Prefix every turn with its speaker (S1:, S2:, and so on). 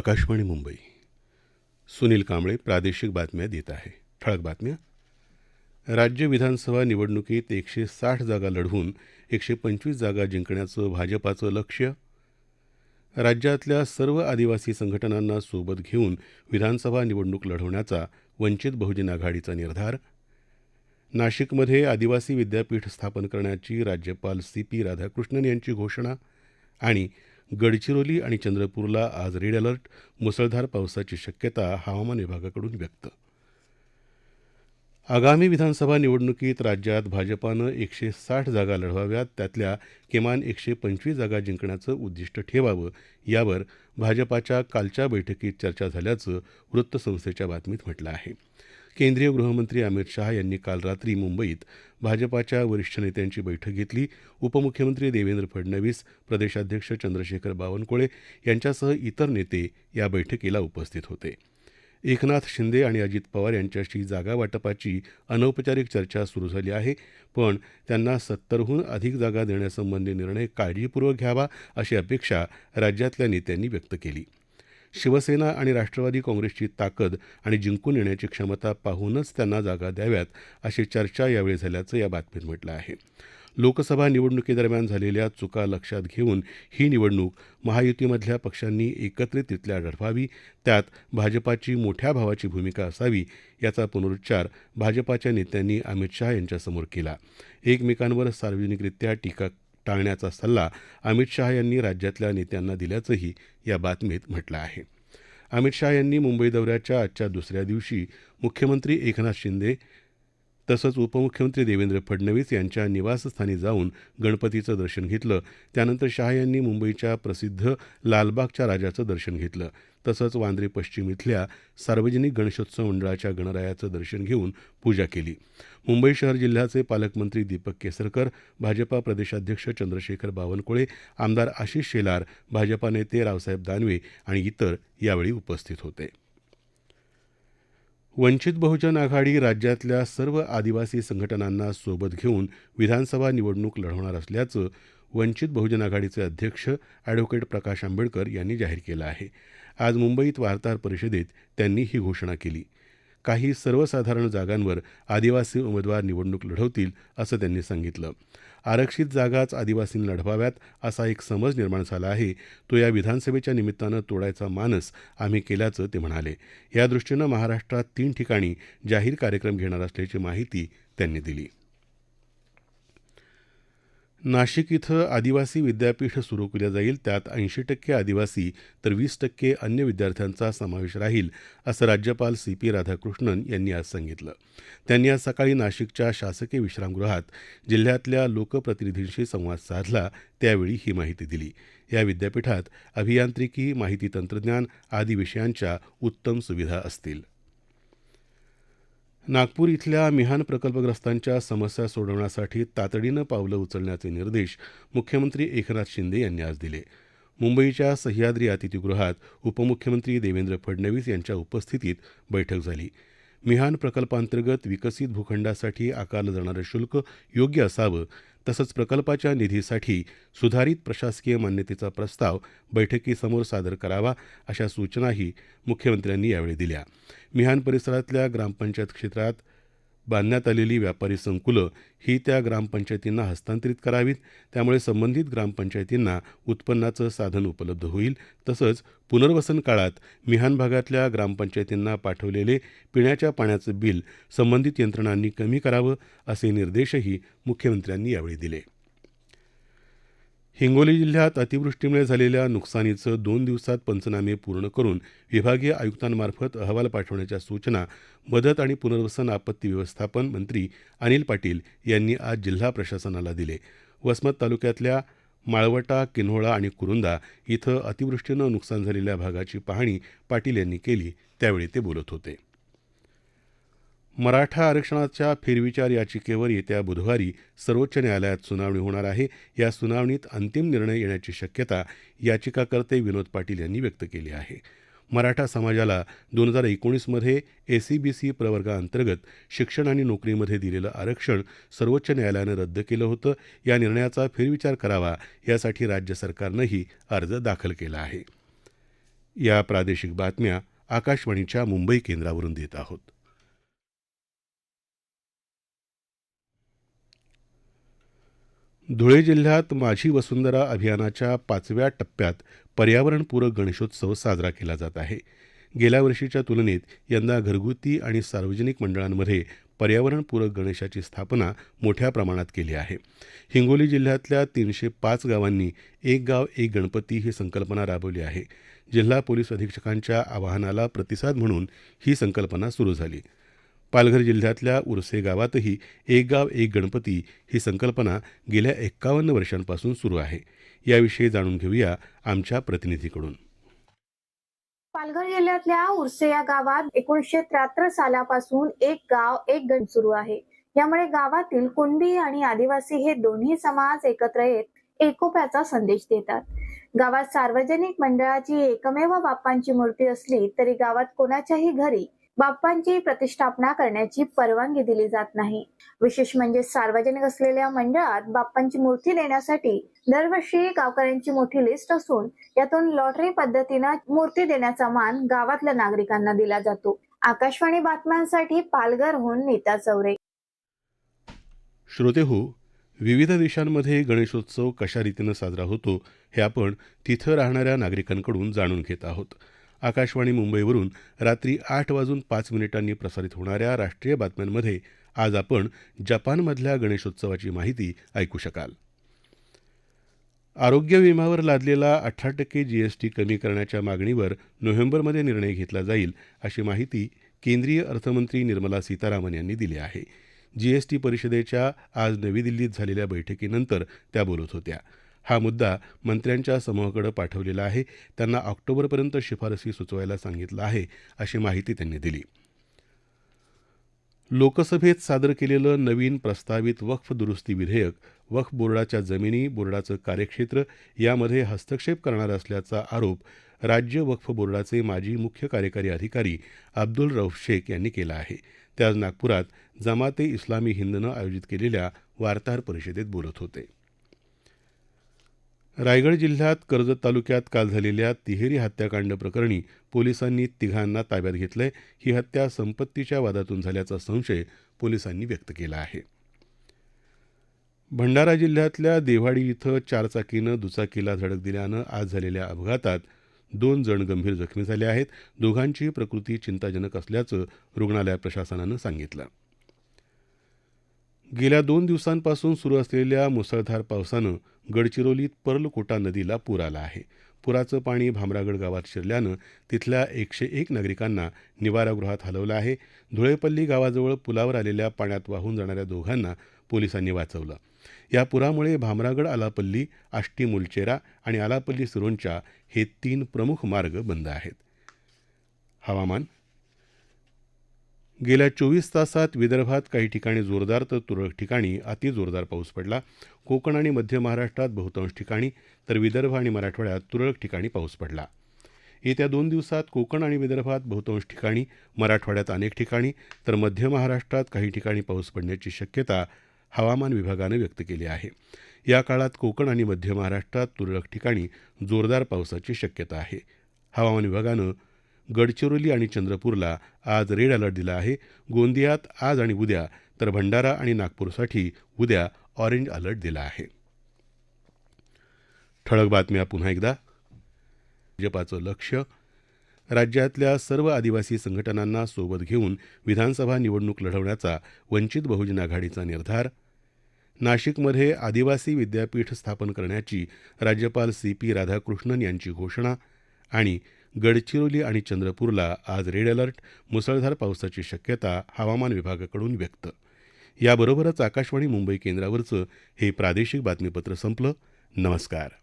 S1: आकाशवाणी मुंबई सुनील कांबळे प्रादेशिक बातम्या देत आहे ठळक बातम्या राज्य विधानसभा निवडणुकीत एकशे साठ जागा लढवून एकशे पंचवीस जागा जिंकण्याचं भाजपाचं लक्ष्य राज्यातल्या सर्व आदिवासी संघटनांना सोबत घेऊन विधानसभा निवडणूक लढवण्याचा वंचित बहुजन आघाडीचा निर्धार नाशिकमध्ये आदिवासी विद्यापीठ स्थापन करण्याची राज्यपाल सी पी राधाकृष्णन यांची घोषणा आणि गडचिरोली आणि चंद्रपूरला आज रेड अलर्ट मुसळधार पावसाची शक्यता हवामान विभागाकडून व्यक्त आगामी विधानसभा निवडणुकीत राज्यात भाजपानं एकशे साठ जागा लढवाव्यात त्यातल्या किमान एकशे पंचवीस जागा जिंकण्याचं उद्दिष्ट ठेवावं यावर भाजपाच्या कालच्या बैठकीत चर्चा झाल्याचं वृत्तसंस्थेच्या बातमीत म्हटलं आहे केंद्रीय गृहमंत्री अमित शहा यांनी काल रात्री मुंबईत भाजपाच्या वरिष्ठ नेत्यांची बैठक घेतली उपमुख्यमंत्री देवेंद्र फडणवीस प्रदेशाध्यक्ष चंद्रशेखर बावनकुळे यांच्यासह इतर नेते या बैठकीला उपस्थित होते एकनाथ शिंदे आणि अजित पवार यांच्याशी जागा वाटपाची अनौपचारिक चर्चा सुरू झाली आहे पण त्यांना सत्तरहून अधिक जागा देण्यासंबंधी निर्णय काळजीपूर्वक घ्यावा अशी अपेक्षा राज्यातल्या नेत्यांनी व्यक्त केली शिवसेना आणि राष्ट्रवादी काँग्रेसची ताकद आणि जिंकून येण्याची क्षमता पाहूनच त्यांना जागा द्याव्यात अशी चर्चा यावेळी झाल्याचं या बातमीत म्हटलं आहे लोकसभा निवडणुकीदरम्यान झालेल्या चुका लक्षात घेऊन ही निवडणूक महायुतीमधल्या पक्षांनी एकत्रितरित्या लढवावी त्यात भाजपाची मोठ्या भावाची भूमिका असावी याचा पुनरुच्चार भाजपाच्या नेत्यांनी अमित शहा यांच्यासमोर केला एकमेकांवर सार्वजनिकरित्या टीका टाळण्याचा सल्ला अमित शहा यांनी राज्यातल्या नेत्यांना दिल्याचंही या बातमीत म्हटलं आहे अमित शहा यांनी मुंबई दौऱ्याच्या आजच्या दुसऱ्या दिवशी मुख्यमंत्री एकनाथ शिंदे तसंच उपमुख्यमंत्री देवेंद्र फडणवीस यांच्या निवासस्थानी जाऊन गणपतीचं दर्शन घेतलं त्यानंतर शाह यांनी मुंबईच्या प्रसिद्ध लालबागच्या राजाचं दर्शन घेतलं तसंच वांद्रे पश्चिम इथल्या सार्वजनिक गणेशोत्सव मंडळाच्या गणरायाचं दर्शन घेऊन पूजा केली मुंबई शहर जिल्ह्याचे पालकमंत्री दीपक केसरकर भाजपा प्रदेशाध्यक्ष चंद्रशेखर बावनकुळे आमदार आशिष शेलार भाजपा नेते रावसाहेब दानवे आणि इतर यावेळी उपस्थित होते वंचित बहुजन आघाडी राज्यातल्या सर्व आदिवासी संघटनांना सोबत घेऊन विधानसभा निवडणूक लढवणार असल्याचं वंचित बहुजन आघाडीचे अध्यक्ष अॅडव्होकेट प्रकाश आंबेडकर यांनी जाहीर केलं आहे आज मुंबईत वार्ताहर परिषदेत त्यांनी ही घोषणा केली काही सर्वसाधारण जागांवर आदिवासी उमेदवार निवडणूक लढवतील असं त्यांनी सांगितलं आरक्षित जागाच आदिवासींनी लढवाव्यात असा एक समज निर्माण झाला आहे तो या विधानसभेच्या निमित्तानं तोडायचा मानस आम्ही केल्याचं ते म्हणाले यादृष्टीनं महाराष्ट्रात तीन ठिकाणी जाहीर कार्यक्रम घेणार असल्याची माहिती त्यांनी दिली नाशिक इथं आदिवासी विद्यापीठ सुरू केलं जाईल त्यात ऐंशी टक्के आदिवासी तर वीस टक्के अन्य विद्यार्थ्यांचा समावेश राहील असं राज्यपाल सी पी राधाकृष्णन यांनी आज सांगितलं त्यांनी आज सकाळी नाशिकच्या शासकीय विश्रामगृहात जिल्ह्यातल्या लोकप्रतिनिधींशी संवाद साधला त्यावेळी ही माहिती दिली या विद्यापीठात अभियांत्रिकी माहिती तंत्रज्ञान आदी विषयांच्या उत्तम सुविधा असतील नागपूर इथल्या मिहान प्रकल्पग्रस्तांच्या समस्या सोडवण्यासाठी तातडीनं पावलं उचलण्याचे निर्देश मुख्यमंत्री एकनाथ शिंदे यांनी आज दिले मुंबईच्या सह्याद्री अतिथीगृहात उपमुख्यमंत्री देवेंद्र फडणवीस यांच्या उपस्थितीत बैठक झाली मिहान प्रकल्पांतर्गत विकसित भूखंडासाठी आकारलं जाणारं शुल्क योग्य असावं तसंच प्रकल्पाच्या निधीसाठी सुधारित प्रशासकीय मान्यतेचा प्रस्ताव बैठकीसमोर सादर करावा अशा सूचनाही मुख्यमंत्र्यांनी यावेळी दिल्या मिहान परिसरातल्या ग्रामपंचायत क्षेत्रात बांधण्यात आलेली व्यापारी संकुलं ही त्या ग्रामपंचायतींना हस्तांतरित करावीत त्यामुळे संबंधित ग्रामपंचायतींना उत्पन्नाचं साधन उपलब्ध होईल तसंच पुनर्वसन काळात मिहान भागातल्या ग्रामपंचायतींना पाठवलेले पिण्याच्या पाण्याचं बिल संबंधित यंत्रणांनी कमी करावं असे निर्देशही मुख्यमंत्र्यांनी यावेळी दिले हिंगोली जिल्ह्यात अतिवृष्टीमुळे झालेल्या नुकसानीचे दोन दिवसात पंचनामे पूर्ण करून विभागीय आयुक्तांमार्फत अहवाल पाठवण्याच्या सूचना मदत आणि पुनर्वसन आपत्ती व्यवस्थापन मंत्री अनिल पाटील यांनी आज जिल्हा प्रशासनाला दिले वसमत तालुक्यातल्या माळवटा किन्होळा आणि कुरुंदा इथं अतिवृष्टीनं नुकसान झालेल्या भागाची पाहणी पाटील यांनी केली त्यावेळी ते बोलत होते मराठा आरक्षणाच्या फेरविचार याचिकेवर येत्या बुधवारी सर्वोच्च न्यायालयात सुनावणी होणार आहे या सुनावणीत अंतिम निर्णय येण्याची शक्यता याचिकाकर्ते विनोद पाटील यांनी व्यक्त केली आहे मराठा समाजाला दोन हजार एकोणीसमध्ये एसईबीसी प्रवर्गाअंतर्गत शिक्षण आणि नोकरीमध्ये दिलेलं आरक्षण सर्वोच्च न्यायालयानं रद्द केलं होतं या निर्णयाचा फेरविचार करावा यासाठी राज्य सरकारनंही अर्ज दाखल केला आहे या प्रादेशिक बातम्या आकाशवाणीच्या मुंबई केंद्रावरून देत आहोत धुळे जिल्ह्यात माझी वसुंधरा अभियानाच्या पाचव्या टप्प्यात पर्यावरणपूरक गणेशोत्सव साजरा केला जात आहे गेल्या वर्षीच्या तुलनेत यंदा घरगुती आणि सार्वजनिक मंडळांमध्ये पर्यावरणपूरक गणेशाची स्थापना मोठ्या प्रमाणात केली आहे हिंगोली जिल्ह्यातल्या तीनशे पाच गावांनी एक गाव एक गणपती ही संकल्पना राबवली आहे जिल्हा पोलीस अधीक्षकांच्या आवाहनाला प्रतिसाद म्हणून ही संकल्पना सुरू झाली पालघर जिल्ह्यातल्या उरसे गावातही एक गाव एक गणपती ही संकल्पना गेल्या एक्कावन्न वर्षांपासून सुरू आहे याविषयी जाणून घेऊया आमच्या प्रतिनिधीकडून
S2: पालघर जिल्ह्यातल्या उरसे या गावात एकोणीशे त्र्याहत्तर सालापासून एक गाव एक गण सुरू आहे यामुळे गावातील कुंडी आणि आदिवासी हे दोन्ही समाज एकत्र येत एकोप्याचा संदेश देतात गावात सार्वजनिक मंडळाची एकमेव बाप्पांची मूर्ती असली तरी गावात कोणाच्याही घरी बाप्पांची प्रतिष्ठापना करण्याची परवानगी दिली जात नाही विशेष म्हणजे सार्वजनिक असलेल्या मंडळात बाप्पांची मूर्ती देण्यासाठी दरवर्षी गावकऱ्यांची मोठी लिस्ट असून यातून लॉटरी पद्धतीनं मूर्ती देण्याचा मान गावातल्या नागरिकांना दिला जातो आकाशवाणी बातम्यांसाठी पालघरहून नीता चौरे
S1: श्रोतेहो विविध देशांमध्ये गणेशोत्सव कशा रीतीनं साजरा होतो हे आपण तिथं राहणाऱ्या नागरिकांकडून जाणून घेत आहोत आकाशवाणी मुंबईवरून रात्री आठ वाजून पाच मिनिटांनी प्रसारित होणाऱ्या राष्ट्रीय बातम्यांमध्ये आज आपण जपानमधल्या गणेशोत्सवाची माहिती ऐकू शकाल आरोग्य विम्यावर लादलेला अठरा टक्के जीएसटी कमी करण्याच्या मागणीवर नोव्हेंबरमध्ये निर्णय घेतला जाईल अशी माहिती केंद्रीय अर्थमंत्री निर्मला सीतारामन यांनी दिली आहे जीएसटी परिषदेच्या आज नवी दिल्लीत झालेल्या बैठकीनंतर त्या बोलत होत्या हा मुद्दा मंत्र्यांच्या समूहाकडे पाठवलेला आहे त्यांना ऑक्टोबरपर्यंत शिफारसी सुचवायला सांगितलं आहे अशी माहिती त्यांनी दिली लोकसभेत सादर केलेलं नवीन प्रस्तावित वक्फ दुरुस्ती विधेयक वक्फ बोर्डाच्या जमिनी बोर्डाचं कार्यक्षेत्र यामध्ये हस्तक्षेप करणार असल्याचा आरोप राज्य वक्फ बोर्डाचे माजी मुख्य कार्यकारी अधिकारी अब्दुल रौफ शेख यांनी केला आहे ते आज नागपुरात जमाते इस्लामी हिंदनं आयोजित केलेल्या वार्ताहर परिषदेत बोलत होते रायगड जिल्ह्यात कर्जत तालुक्यात काल झालेल्या तिहेरी हत्याकांड प्रकरणी पोलिसांनी तिघांना ताब्यात घेतलं ही हत्या संपत्तीच्या वादातून झाल्याचा संशय पोलिसांनी व्यक्त केला आहे भंडारा जिल्ह्यातल्या देवाडी इथं चारचाकीनं दुचाकीला धडक दिल्यानं आज झालेल्या अपघातात दोन जण गंभीर जखमी झाले आहेत दोघांची प्रकृती चिंताजनक असल्याचं रुग्णालय प्रशासनानं सांगितलं गेल्या दोन दिवसांपासून सुरू असलेल्या मुसळधार पावसानं गडचिरोलीत पर्लकोटा नदीला पूर आला आहे पुराचं पाणी भामरागड गावात शिरल्यानं तिथल्या एकशे एक नागरिकांना निवारागृहात हलवलं आहे धुळेपल्ली गावाजवळ पुलावर आलेल्या पाण्यात वाहून जाणाऱ्या दोघांना पोलिसांनी वाचवलं या पुरामुळे भामरागड आलापल्ली आष्टी मुलचेरा आणि आलापल्ली सिरोंचा हे तीन प्रमुख मार्ग बंद आहेत हवामान गेल्या चोवीस तासात विदर्भात काही ठिकाणी जोरदार तर तुरळक ठिकाणी अतिजोरदार पाऊस पडला कोकण आणि मध्य महाराष्ट्रात बहुतांश ठिकाणी तर विदर्भ आणि मराठवाड्यात तुरळक ठिकाणी पाऊस पडला येत्या दोन दिवसात कोकण आणि विदर्भात बहुतांश ठिकाणी मराठवाड्यात अनेक ठिकाणी तर मध्य महाराष्ट्रात काही ठिकाणी पाऊस पडण्याची शक्यता हवामान विभागानं व्यक्त केली आहे या काळात कोकण आणि मध्य महाराष्ट्रात तुरळक ठिकाणी जोरदार पावसाची शक्यता आहे हवामान विभागानं गडचिरोली आणि चंद्रपूरला आज रेड अलर्ट दिला आहे गोंदियात आज आणि उद्या तर भंडारा आणि नागपूरसाठी उद्या ऑरेंज अलर्ट दिला आहे ठळक बातम्या पुन्हा एकदा भाजपाचं लक्ष राज्यातल्या सर्व आदिवासी संघटनांना सोबत घेऊन विधानसभा निवडणूक लढवण्याचा वंचित बहुजन आघाडीचा निर्धार नाशिकमध्ये आदिवासी विद्यापीठ स्थापन करण्याची राज्यपाल सी पी राधाकृष्णन यांची घोषणा आणि गडचिरोली आणि चंद्रपूरला आज रेड अलर्ट मुसळधार पावसाची शक्यता हवामान विभागाकडून व्यक्त याबरोबरच आकाशवाणी मुंबई केंद्रावरचं हे प्रादेशिक बातमीपत्र संपलं नमस्कार